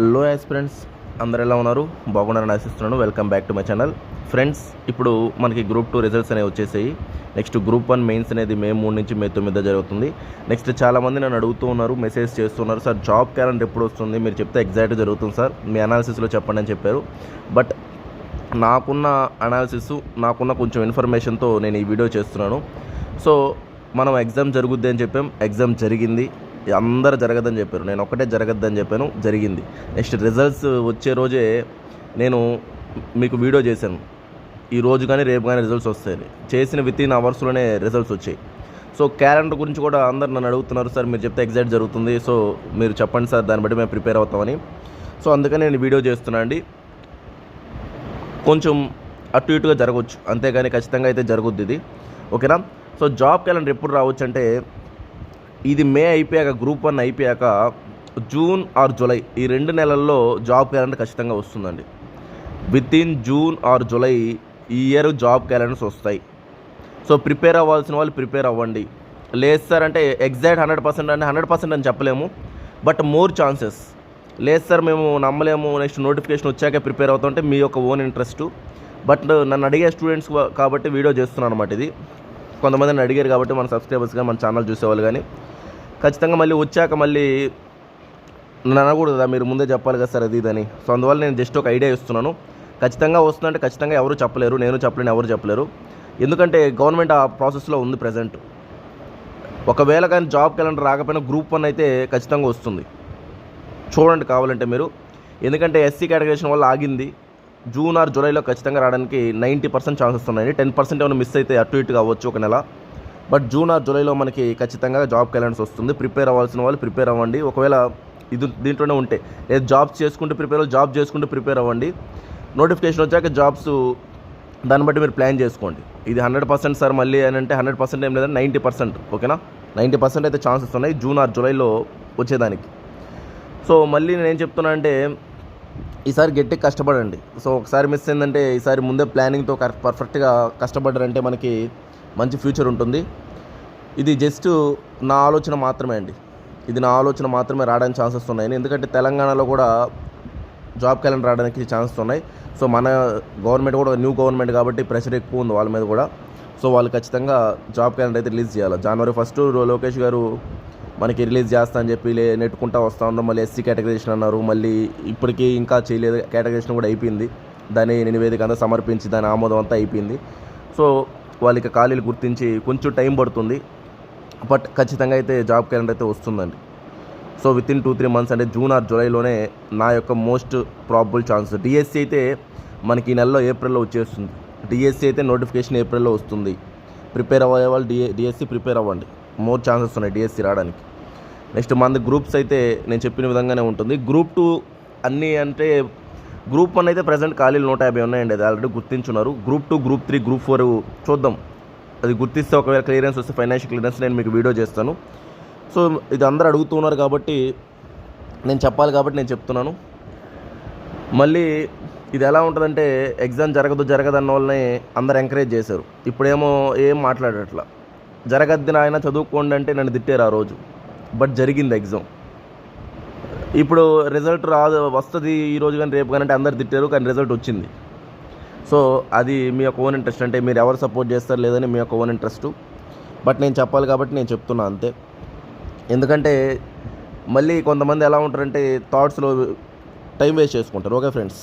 Hello friends అందరు ఎలా ఉన్నారు? బాగున్నారని ఆశిస్తున్నాను. Welcome back to my channel friends ఇప్పుడు మనకి గ్రూప్ టూ రిజల్ట్స్ అనేవి వచ్చేసాయి. నెక్స్ట్ గ్రూప్ వన్ మెయిన్స్ అనేది మే మూడు నుంచి మే తొమ్మిది జరుగుతుంది. నెక్స్ట్ చాలామంది నన్ను అడుగుతూ ఉన్నారు మెసేజ్ చేస్తున్నారు సార్ జాబ్ క్యాలెండర్ ఎప్పుడు వస్తుంది? మీరు చెప్తే ఎగ్జాక్ట్ జరుగుతుంది సార్ మీ అనాలిసిస్లో చెప్పండి అని చెప్పారు. బట్ నాకున్న అనాలిసిస్ నాకున్న కొంచెం ఇన్ఫర్మేషన్తో నేను ఈ వీడియో చేస్తున్నాను. సో మనం ఎగ్జామ్ జరుగుద్ది అని చెప్పాం. ఎగ్జామ్ జరిగింది. అందరూ జరగదని చెప్పారు. నేను ఒక్కటే జరగద్దని చెప్పాను. జరిగింది. నెక్స్ట్ రిజల్ట్స్ వచ్చే రోజే నేను మీకు వీడియో చేశాను. ఈ రోజు కానీ రేపు కానీ రిజల్ట్స్ వస్తాయి చేసిన విత్ ఇన్ అవర్స్లోనే రిజల్ట్స్ వచ్చాయి. సో క్యాలెండర్ గురించి కూడా అందరు నన్ను అడుగుతున్నారు. సార్ మీరు చెప్తే ఎగ్జాక్ట్ జరుగుతుంది. సో మీరు చెప్పండి సార్ దాన్ని బట్టి మేము ప్రిపేర్ అవుతామని. సో అందుకని నేను వీడియో చేస్తున్నా అండి. కొంచెం అటు ఇటుగా జరగవచ్చు. అంతేగాని ఖచ్చితంగా అయితే జరుగుద్ది ఇది. ఓకేనా? సో జాబ్ క్యాలెండర్ ఎప్పుడు రావచ్చు అంటే ఇది మే అయిపోయాక గ్రూప్ వన్ అయిపోయాక జూన్ ఆర్ జూలై ఈ రెండు నెలల్లో జాబ్ క్యాలెండర్ ఖచ్చితంగా వస్తుందండి. With in June or July ఈ ఇయర్ జాబ్ క్యాలెండర్స్ వస్తాయి. సో ప్రిపేర్ అవ్వాల్సిన వాళ్ళు ప్రిపేర్ అవ్వండి. లేదు సార్ అంటే ఎగ్జాక్ట్ హండ్రెడ్ పర్సెంట్ అంటే హండ్రెడ్ పర్సెంట్ అని చెప్పలేము. But more chances. లేదు సార్ మేము నమ్మలేము నెక్స్ట్ నోటిఫికేషన్ వచ్చాకే ప్రిపేర్ అవుతుంటే మీ యొక్క ఓన్ ఇంట్రెస్ట్. బట్ నన్ను అడిగే స్టూడెంట్స్ కాబట్టి వీడియో చేస్తున్నాను అనమాట ఇది. కొంతమంది అడిగారు కాబట్టి మన సబ్స్క్రైబర్స్గా మన ఛానల్ చూసేవాళ్ళు కానీ. ఖచ్చితంగా మళ్ళీ వచ్చాక మళ్ళీ నన్ను అనకూడదు మీరు ముందే చెప్పాలి కదా సార్ అది ఇదని సో అందువల్ల నేను జస్ట్ ఒక ఐడియా ఇస్తున్నాను. ఖచ్చితంగా వస్తుందంటే ఖచ్చితంగా ఎవరు చెప్పలేరు నేను చెప్పలేను ఎవరు చెప్పలేరు. ఎందుకంటే గవర్నమెంట్ ఆ ప్రాసెస్లో ఉంది ప్రజెంట్ ఒకవేళ కానీ జాబ్ క్యాలెండర్ రాకపోయినా గ్రూప్ వన్ అయితే ఖచ్చితంగా వస్తుంది. చూడండి కావాలంటే మీరు. ఎందుకంటే ఎస్సీ కేటగరేషన్ వల్ల ఆగింది. జూన్ ఆర్ జూలైలో ఖచ్చితంగా రావడానికి నైంటీ పర్సెంట్ ఛాన్సెస్ ఉన్నాయి టెన్ పర్సెంట్ ఏమైనా మిస్ అయితే అటు ఇటు కావచ్చు ఒక నెల. బట్ జూన్ ఆర్ జూలైలో మనకి ఖచ్చితంగా జాబ్ క్యాలెండర్స్ వస్తుంది. ప్రిపేర్ అవ్వాల్సిన వాళ్ళు ప్రిపేర్ అవ్వండి. ఒకవేళ ఇది దీంట్లోనే ఉంటే లేదు జాబ్స్ చేసుకుంటూ ప్రిపేర్ జాబ్ చేసుకుంటూ ప్రిపేర్ అవ్వండి. నోటిఫికేషన్ వచ్చాక జాబ్స్ దాన్ని బట్టి మీరు ప్లాన్ చేసుకోండి. ఇది హండ్రెడ్ పర్సెంట్ సార్ మళ్ళీ అని అంటే హండ్రెడ్ పర్సెంట్ ఏం లేదంటే నైంటీ పర్సెంట్ ఓకేనా? నైంటీ పర్సెంట్ అయితే ఛాన్సెస్ ఉన్నాయి జూన్ ఆర్ జూలైలో వచ్చేదానికి. సో మళ్ళీ నేనేం చెప్తున్నా అంటే ఈసారి గట్టిగా కష్టపడండి. సో ఒకసారి మిస్ అయిందంటే ఈసారి ముందే ప్లానింగ్తో పర్ఫెక్ట్గా కష్టపడ్డారంటే మనకి మంచి ఫ్యూచర్ ఉంటుంది. ఇది జస్ట్ నా ఆలోచన మాత్రమే అండి. ఇది నా ఆలోచన మాత్రమే రావడానికి ఛాన్సెస్ ఉన్నాయి. ఎందుకంటే తెలంగాణలో కూడా జాబ్ క్యాలెండర్ రావడానికి ఛాన్సెస్ ఉన్నాయి. సో మన గవర్నమెంట్ కూడా న్యూ గవర్నమెంట్ కాబట్టి ప్రెషర్ ఎక్కువ ఉంది వాళ్ళ మీద కూడా. సో వాళ్ళు ఖచ్చితంగా జాబ్ క్యాలెండర్ అయితే రిలీజ్ చేయాలి. జనవరి ఫస్ట్ లోకేష్ గారు మనకి రిలీజ్ చేస్తా అని చెప్పి లే- నెట్టుకుంటా వస్తూ ఉన్నాం మళ్ళీ ఎస్సీ కేటగరీషన్ అన్నారు. మళ్ళీ ఇప్పటికీ ఇంకా చేయలేదు. కేటగరీషన్ కూడా అయిపోయింది. దాని నివేదిక అంతా సమర్పించి దాని ఆమోదం అంతా అయిపోయింది. సో వాళ్ళకి ఖాళీలు గుర్తించి కొంచెం టైం పడుతుంది. బట్ ఖచ్చితంగా అయితే జాబ్ క్యాలెండర్ అయితే వస్తుందండి. So within two three months అంటే జూన్ ఆర్ జూలైలోనే నా యొక్క మోస్ట్ ప్రాబుల్ ఛాన్స్ డిఎస్సి అయితే మనకి ఈ నెలలో ఏప్రిల్లో వచ్చేస్తుంది. డిఎస్సి అయితే నోటిఫికేషన్ ఏప్రిల్లో వస్తుంది. ప్రిపేర్ అవ్వే వాళ్ళు డిఏ డిఎస్సి ప్రిపేర్ అవ్వండి. మోర్ ఛాన్సెస్ ఉన్నాయి డిఎస్సి రావడానికి. నెక్స్ట్ మన గ్రూప్స్ అయితే నేను చెప్పిన విధంగానే ఉంటుంది. గ్రూప్ టూ అన్నీ అంటే గ్రూప్ వన్ అయితే ప్రజెంట్ ఖాళీలు నూట యాభై ఉన్నాయండి అది already గుర్తించున్నారు. Group two group three group four చూద్దాం. అది గుర్తిస్తే ఒకవేళ క్లియరెన్స్ వస్తే ఫైనాన్షియల్ క్లియరెన్స్ నేను మీకు వీడియో చేస్తాను. సో ఇది అందరూ అడుగుతున్నారు కాబట్టి నేను చెప్పాలి కాబట్టి నేను చెప్తున్నాను. మళ్ళీ ఇది ఎలా ఉంటుందంటే ఎగ్జామ్ జరగదు జరగదు అన్న వాళ్ళని అందరు ఎంకరేజ్ చేశారు. ఇప్పుడేమో ఏం మాట్లాడట్లా. జరగద్ది నాయన చదువుకోండి అంటే నన్ను తిట్టారు ఆ రోజు. బట్ జరిగింది ఎగ్జామ్ ఇప్పుడు రిజల్ట్ రాదు వస్తుంది ఈ కానీ రేపు కానీ అంటే అందరు తిట్టారు కానీ రిజల్ట్ వచ్చింది. సో అది మీ యొక్క ఓన్ ఇంట్రెస్ట్ అంటే మీరు ఎవరు సపోర్ట్ చేస్తారు లేదని మీ యొక్క ఓన్ ఇంట్రెస్ట్ బట్ నేను చెప్పాలి కాబట్టి నేను చెప్తున్నా అంతే. ఎందుకంటే మళ్ళీ కొంతమంది ఎలా ఉంటారంటే థాట్స్లో టైం వేస్ట్ చేసుకుంటారు. Okay friends